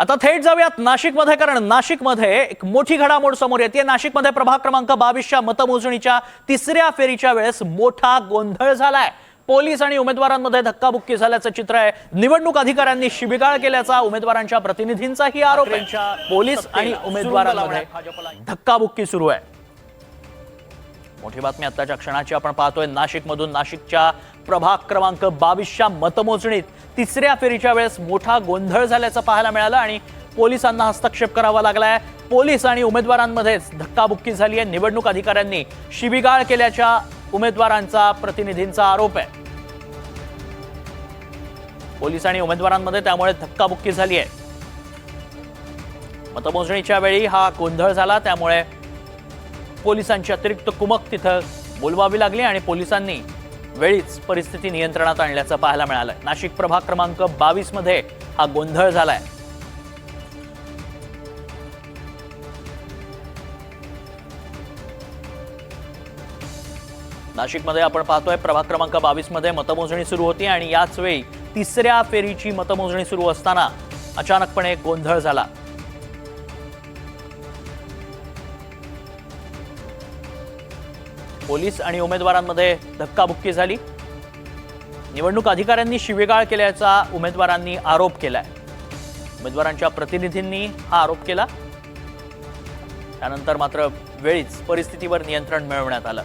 आता थेट जाऊयात नाशिकमध्ये कारण नाशिकमध्ये एक मोठी घडामोड समोर येते. नाशिकमध्ये प्रभाग क्रमांक बावीसच्या मतमोजणीच्या तिसऱ्या फेरीच्या वेळेस मोठा गोंधळ झालाय. पोलीस आणि उमेदवारांमध्ये धक्काबुक्की झाल्याचं चित्र आहे. निवडणूक अधिकाऱ्यांनी शिबिगाळ केल्याचा उमेदवारांच्या प्रतिनिधींचाही आरोप पोलीस आणि उमेदवारांमध्ये धक्काबुक्की सुरू आहे. मोठी बातमी आत्ताच्या क्षणाची आपण पाहतोय. नाशिकमधून नाशिकच्या प्रभाग क्रमांक बावीसच्या मतमोजणीत तिसऱ्या फेरीच्या वेळेस मोठा गोंधळ झाल्याचं पाहायला मिळालं आणि पोलिसांना हस्तक्षेप करावा लागलाय. पोलीस आणि उमेदवारांमध्येच धक्काबुक्की झाली आहे. निवडणूक अधिकाऱ्यांनी शिबिगाळ केल्याच्या उमेदवारांचा प्रतिनिधींचा आरोप आहे. पोलीस आणि उमेदवारांमध्ये त्यामुळे धक्काबुक्की झाली आहे. मतमोजणीच्या वेळी हा गोंधळ झाला त्यामुळे पोलिसांची अतिरिक्त कुमक तिथं बोलवावी लागली आणि पोलिसांनी वेळीच परिस्थिती नियंत्रणात आणल्याचं पाहायला मिळालं. नाशिक प्रभाग क्रमांक बावीसमध्ये हा गोंधळ झालाय. नाशिकमध्ये आपण पाहतोय प्रभाग क्रमांक बावीसमध्ये मतमोजणी सुरू होती आणि याच वेळी तिसऱ्या फेरीची मतमोजणी सुरू असताना अचानकपणे गोंधळ झाला. पोलीस आणि उमेदवारांमध्ये धक्काबुक्की झाली. निवडणूक अधिकाऱ्यांनी शिवेगाळ केल्याचा उमेदवारांनी आरोप केलाय. उमेदवारांच्या प्रतिनिधींनी हा आरोप केला. त्यानंतर मात्र वेळीच परिस्थितीवर नियंत्रण मिळवण्यात आलं.